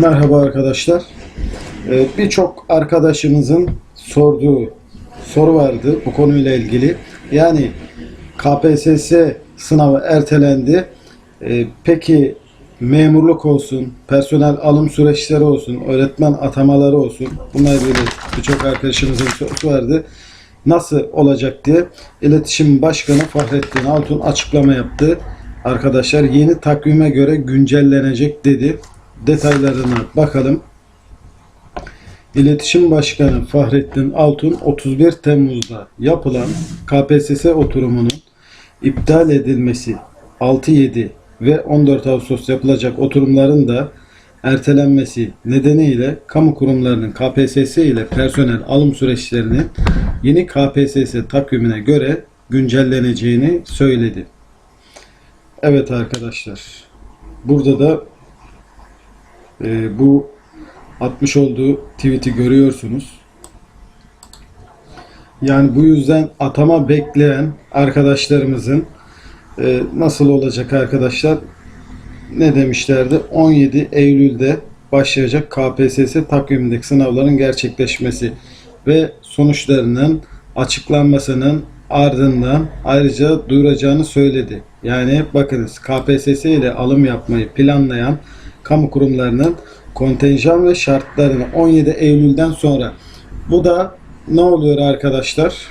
Merhaba arkadaşlar. Ee, Birçok arkadaşımızın sorduğu soru vardı bu konuyla ilgili. Yani KPSS sınavı ertelendi. Ee, Peki memurluk olsun, personel alım süreçleri olsun, öğretmen atamaları olsun. Bununla ilgili birçok arkadaşımızın sorusu vardı. Nasıl olacak diye İletişim Başkanı Fahrettin Altun açıklama yaptı. Arkadaşlar yeni takvime göre güncellenecek dedi. Detaylarına bakalım. İletişim Başkanı Fahrettin Altun 31 Temmuz'da yapılan KPSS oturumunun iptal edilmesi 6-7 ve 14 Ağustos yapılacak oturumların da ertelenmesi nedeniyle kamu kurumlarının KPSS ile personel alım süreçlerinin yeni KPSS takvimine göre güncelleneceğini söyledi. Evet arkadaşlar. Burada da e, bu atmış olduğu tweet'i görüyorsunuz. Yani bu yüzden atama bekleyen arkadaşlarımızın e, nasıl olacak arkadaşlar? Ne demişlerdi? 17 Eylül'de başlayacak KPSS takvimindeki sınavların gerçekleşmesi ve sonuçlarının açıklanmasının ardından ayrıca duyuracağını söyledi. Yani bakınız KPSS ile alım yapmayı planlayan kamu kurumlarının kontenjan ve şartlarını 17 Eylül'den sonra bu da ne oluyor arkadaşlar?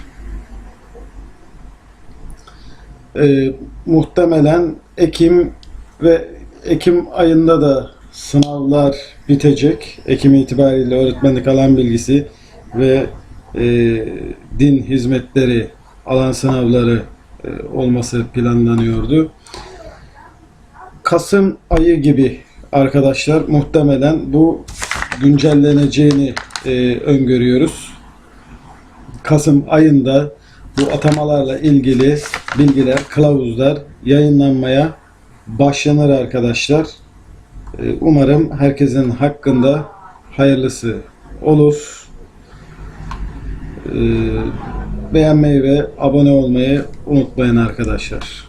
Ee, muhtemelen Ekim ve Ekim ayında da sınavlar bitecek. Ekim itibariyle öğretmenlik alan bilgisi ve e, din hizmetleri alan sınavları e, olması planlanıyordu. Kasım ayı gibi arkadaşlar muhtemelen bu güncelleneceğini e, öngörüyoruz. Kasım ayında bu atamalarla ilgili bilgiler, kılavuzlar yayınlanmaya başlanır arkadaşlar. E, umarım herkesin hakkında hayırlısı olur. E, beğenmeyi ve abone olmayı unutmayın arkadaşlar.